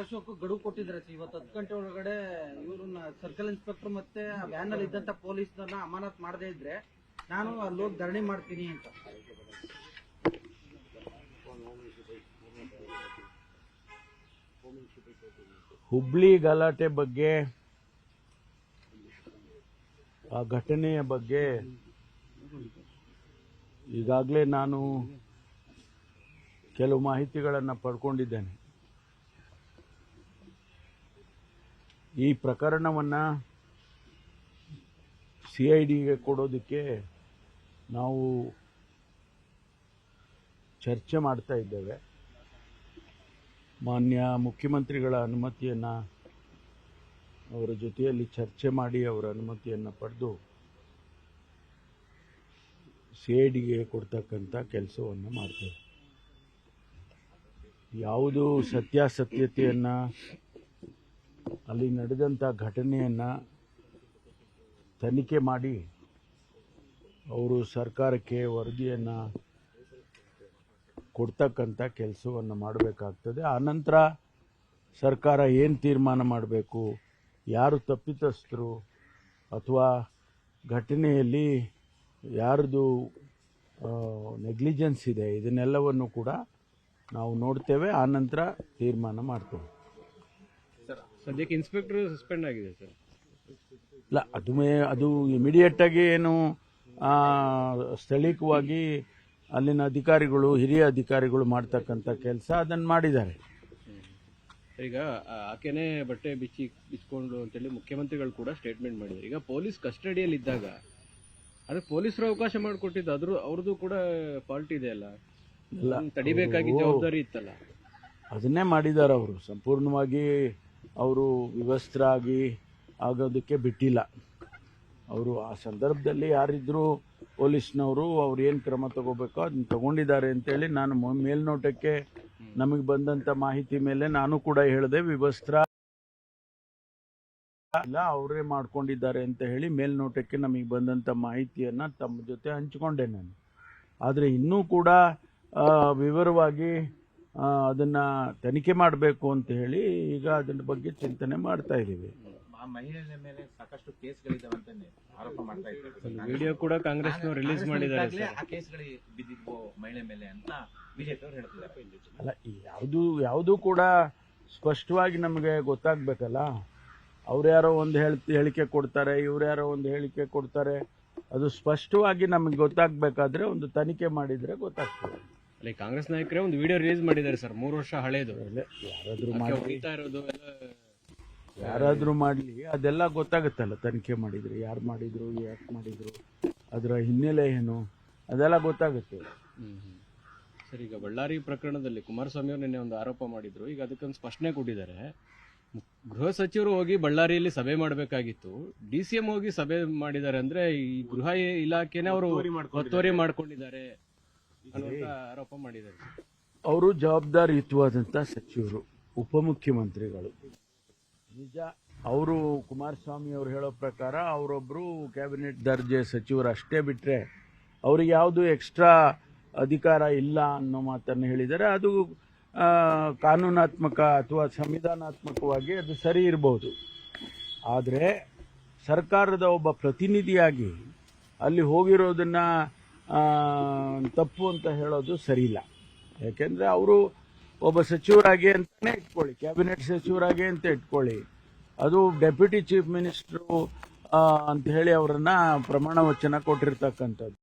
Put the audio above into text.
ಅಶೋಕ್ ಗಡುವು ಕೊಟ್ಟಿದ್ರೆ ಇವತ್ತು ಹತ್ತು ಗಂಟೆ ಒಳಗಡೆ ಇವ್ರನ್ನ ಸರ್ಕಲ್ ಇನ್ಸ್ಪೆಕ್ಟರ್ ಮತ್ತೆ ವ್ಯಾನ್ ಅಲ್ಲಿ ಇದ್ದಂತ ಪೊಲೀಸ್ನನ್ನ ಅಮಾನತ್ ಮಾಡದೇ ಇದ್ರೆ ನಾನು ಅಲ್ಲಿ ಹೋಗಿ ಧರಣಿ ಮಾಡ್ತೀನಿ ಅಂತ. ಹುಬ್ಳಿ ಗಲಾಟೆ ಬಗ್ಗೆ, ಆ ಘಟನೆಯ ಬಗ್ಗೆ ಈಗಾಗಲೇ ನಾನು ಕೆಲವು ಮಾಹಿತಿಗಳನ್ನು ಪಡ್ಕೊಂಡಿದ್ದೇನೆ. ಈ ಪ್ರಕರಣವನ್ನು ಸಿ ಐ ಡಿಗೆ ಕೊಡೋದಕ್ಕೆ ನಾವು ಚರ್ಚೆ ಮಾಡ್ತಾ ಇದ್ದೇವೆ. ಮಾನ್ಯ ಮುಖ್ಯಮಂತ್ರಿಗಳ ಅನುಮತಿಯನ್ನು, ಅವರ ಜೊತೆಯಲ್ಲಿ ಚರ್ಚೆ ಮಾಡಿ ಅವರ ಅನುಮತಿಯನ್ನು ಪಡೆದು ಸಿ ಐ ಡಿಗೆ ಕೊಡ್ತಕ್ಕಂಥ ಕೆಲಸವನ್ನು ಮಾಡ್ತೇವೆ. ಯಾವುದು ಸತ್ಯಾಸತ್ಯತೆಯನ್ನು ಅಲ್ಲಿ ನಡೆದಂಥ ಘಟನೆಯನ್ನು ತನಿಖೆ ಮಾಡಿ ಅವರು ಸರ್ಕಾರಕ್ಕೆ ವರದಿಯನ್ನು ಕೊಡ್ತಕ್ಕಂಥ ಕೆಲಸವನ್ನು ಮಾಡಬೇಕಾಗ್ತದೆ. ಆನಂತರ ಸರ್ಕಾರ ಏನು ತೀರ್ಮಾನ ಮಾಡಬೇಕು, ಯಾರು ತಪ್ಪಿತಸ್ಥರು ಅಥವಾ ಘಟನೆಯಲ್ಲಿ ಯಾರದು ನೆಗ್ಲಿಜೆನ್ಸ್ ಇದೆ, ಇದನ್ನೆಲ್ಲವನ್ನು ಕೂಡ ನಾವು ನೋಡ್ತೇವೆ. ಆನಂತರ ತೀರ್ಮಾನ ಮಾಡ್ತೇವೆ. ಸದ್ಯಕ್ಕೆ ಇನ್ಸ್ಪೆಕ್ಟರ್ ಸಸ್ಪೆಂಡ್ ಆಗಿದೆ ಸರ್. ಇಲ್ಲ ಅದು ಮೇ ಅದು ಇಮಿಡಿಯೇಟಾಗಿ ಏನು ಆ, ಸ್ಥಳೀಯವಾಗಿ ಅಲ್ಲಿನ ಅಧಿಕಾರಿಗಳು ಹಿರಿಯ ಅಧಿಕಾರಿಗಳು ಮಾಡ್ತಕ್ಕಂಥ ಕೆಲಸ ಅದನ್ನು ಮಾಡಿದ್ದಾರೆ. ಈಗ ಆಕೆನೆ ಬಟ್ಟೆ ಬಿಚ್ಚಿ ಬಿಚ್ಕೊಂಡು ಅಂತೇಳಿ ಮುಖ್ಯಮಂತ್ರಿಗಳು ಕೂಡ ಸ್ಟೇಟ್ಮೆಂಟ್ ಮಾಡಿದ್ರು ಈಗ ಪೊಲೀಸ್ ಕಸ್ಟಡಿಯಲ್ಲಿ ಇದ್ದಾಗ ಅದು ಪೊಲೀಸರು ಅವಕಾಶ ಮಾಡಿಕೊಟ್ಟಿದ್ದು ಅದ್ರ ಅವ್ರದ್ದು ಕೂಡ ಫಾಲ್ಟ್ ಇದೆ ಅಲ್ಲ? ತಡಿಬೇಕಾಗಿ ಜವಾಬ್ದಾರಿ ಇತ್ತಲ್ಲ? ಅದನ್ನೇ ಮಾಡಿದ್ದಾರೆ ಅವರು. ಸಂಪೂರ್ಣವಾಗಿ ಅವರು ವಿವಸ್ತ್ರಾಗಿ ಆಗೋದಕ್ಕೆ ಬಿಟ್ಟಿಲ್ಲ. ಅವರು ಆ ಸಂದರ್ಭದಲ್ಲಿ ಯಾರಿದ್ರು ಪೊಲೀಸ್ನವರು ಅವ್ರು ಏನು ಕ್ರಮ ತಗೋಬೇಕೋ ಅದನ್ನ ತಗೊಂಡಿದ್ದಾರೆ ಅಂತೇಳಿ ನಾನು ಮೇಲ್ನೋಟಕ್ಕೆ ನಮಗೆ ಬಂದಂಥ ಮಾಹಿತಿ ಮೇಲೆ ನಾನು ಕೂಡ ಹೇಳಿದೆ, ವಿವಸ್ತ್ರ ಇಲ್ಲ, ಅವರೇ ಮಾಡ್ಕೊಂಡಿದ್ದಾರೆ ಅಂತ ಹೇಳಿ ಮೇಲ್ನೋಟಕ್ಕೆ ನಮಗೆ ಬಂದಂಥ ಮಾಹಿತಿಯನ್ನು ತಮ್ಮ ಜೊತೆ ಹಂಚಿಕೊಂಡೆ ನಾನು. ಆದರೆ ಇನ್ನೂ ಕೂಡ ವಿವರವಾಗಿ ಅದನ್ನ ತನಿಖೆ ಮಾಡಬೇಕು ಅಂತ ಹೇಳಿ ಈಗ ಅದರ ಬಗ್ಗೆ ಚಿಂತನೆ ಮಾಡ್ತಾ ಇದ್ದೀವಿ. ಆ ಮಹಿಳೆಯ ಮೇಲೆ ಸಾಕಷ್ಟು ಕೇಸ್ಗಳಿದಾವೆ ಅಂತ ಆರೋಪ ಮಾಡ್ತಾ ಇದ್ದಾರೆ. ವಿಡಿಯೋ ಕೂಡ ಕಾಂಗ್ರೆಸ್ ರಿಲೀಸ್ ಮಾಡಿದ್ದಾರೆ ಆ ಕೇಸ್ಗಳು ಬಿದ್ದಿದ್ವು ಮಹಿಳೆ ಮೇಲೆ ಅಂತ ಬಿಜೆಪಿ ಅವರು ಹೇಳ್ತಿದ್ದಾರೆ. ಅಲ್ಲ ಯಾವುದು ಯಾವುದು ಕೂಡ ಸ್ಪಷ್ಟವಾಗಿ ನಮಗೆ ಗೊತ್ತಾಗ್ಬೇಕಲ್ಲ. ಅವ್ರ್ಯಾರೋ ಒಂದು ಹೇಳ್ ಹೇಳಿಕೆ ಕೊಡ್ತಾರೆ ಇವ್ರ್ಯಾರೋ ಒಂದು ಹೇಳಿಕೆ ಕೊಡ್ತಾರೆ. ಅದು ಸ್ಪಷ್ಟವಾಗಿ ನಮಗೆ ಗೊತ್ತಾಗ್ಬೇಕಾದ್ರೆ ಒಂದು ತನಿಖೆ ಮಾಡಿದ್ರೆ ಗೊತ್ತಾಗ್ತದೆ. ಅಲ್ಲಿ ಕಾಂಗ್ರೆಸ್ ನಾಯಕರೇ ಒಂದು ವಿಡಿಯೋ ರಿಲೀಸ್ ಮಾಡಿದ್ದಾರೆ ಸರ್ ಮೂರು ವರ್ಷ ಹಳೇದು. ಯಾರಾದ್ರೂ ಮಾಡಿ ಇರೋದು ಎಲ್ಲ ಯಾರಾದ್ರೂ ಮಾಡಲಿ. ಅದೆಲ್ಲ ಗೊತ್ತಾಗುತ್ತಲ್ಲ ತನಿಖೆ ಮಾಡಿದ್ರು. ಯಾರು ಮಾಡಿದ್ರು ಯಾಕೆ ಮಾಡಿದ್ರು ಅದರ ಹಿನ್ನೆಲೆ ಏನು? ಅದೆಲ್ಲ ಗೊತ್ತಾಗುತ್ತೆ. ಸರ್ ಈಗ ಬಳ್ಳಾರಿ ಪ್ರಕರಣದಲ್ಲಿ ಕುಮಾರಸ್ವಾಮಿ ಅವರು ನಿನ್ನೆ ಒಂದು ಆರೋಪ ಮಾಡಿದ್ರು. ಈಗ ಅದಕ್ಕೊಂದು ಸ್ಪಷ್ಟನೆ ಕೊಟ್ಟಿದ್ದಾರೆ. ಗೃಹ ಸಚಿವರು ಹೋಗಿ ಬಳ್ಳಾರಿಯಲ್ಲಿ ಸಭೆ ಮಾಡಬೇಕಾಗಿತ್ತು. ಡಿ ಸಿ ಎಂ ಹೋಗಿ ಸಭೆ ಮಾಡಿದ್ದಾರೆ ಅಂದ್ರೆ ಈ ಗೃಹ ಇಲಾಖೆನೇ ಅವರು ಒತ್ತುವರಿ ಮಾಡ್ಕೊಂಡಿದ್ದಾರೆ. ಅನ್ನುವಂತ ಆರೋಪ ಮಾಡಿದ್ದಾರೆ. ಅವರು ಜವಾಬ್ದಾರಿಯುತವಾದಂಥ ಸಚಿವರು ಉಪಮುಖ್ಯಮಂತ್ರಿಗಳು. ನಿಜ ಅವರು ಕುಮಾರಸ್ವಾಮಿ ಅವರು ಹೇಳೋ ಪ್ರಕಾರ ಅವರೊಬ್ಬರು ಕ್ಯಾಬಿನೆಟ್ ದರ್ಜೆ ಸಚಿವರು ಅಷ್ಟೇ ಬಿಟ್ಟರೆ ಅವ್ರಿಗೆ ಯಾವುದು ಎಕ್ಸ್ಟ್ರಾ ಅಧಿಕಾರ ಇಲ್ಲ ಅನ್ನೋ ಮಾತನ್ನು ಹೇಳಿದರೆ ಅದು ಕಾನೂನಾತ್ಮಕ ಅಥವಾ ಸಂವಿಧಾನಾತ್ಮಕವಾಗಿ ಅದು ಸರಿ ಇರಬಹುದು ಆದರೆ ಸರ್ಕಾರದ ಒಬ್ಬ ಪ್ರತಿನಿಧಿಯಾಗಿ ಅಲ್ಲಿ ಹೋಗಿರೋದನ್ನ ತಪ್ಪು ಅಂತ ಹೇಳೋದು ಸರಿಯಿಲ್ಲ. ಯಾಕೆಂದ್ರೆ ಅವರು ಒಬ್ಬ ಸಚಿವರಾಗಿ ಅಂತಲೇ ಇಟ್ಕೊಳ್ಳಿ, ಕ್ಯಾಬಿನೆಟ್ ಸಚಿವರಾಗಿ ಅಂತ ಇಟ್ಕೊಳ್ಳಿ. ಅದು ಡೆಪ್ಯೂಟಿ ಚೀಫ್ ಮಿನಿಸ್ಟ್ರು ಅಂತ ಹೇಳಿ ಅವರನ್ನ ಪ್ರಮಾಣ ವಚನ ಕೊಟ್ಟಿರ್ತಕ್ಕಂಥದ್ದು.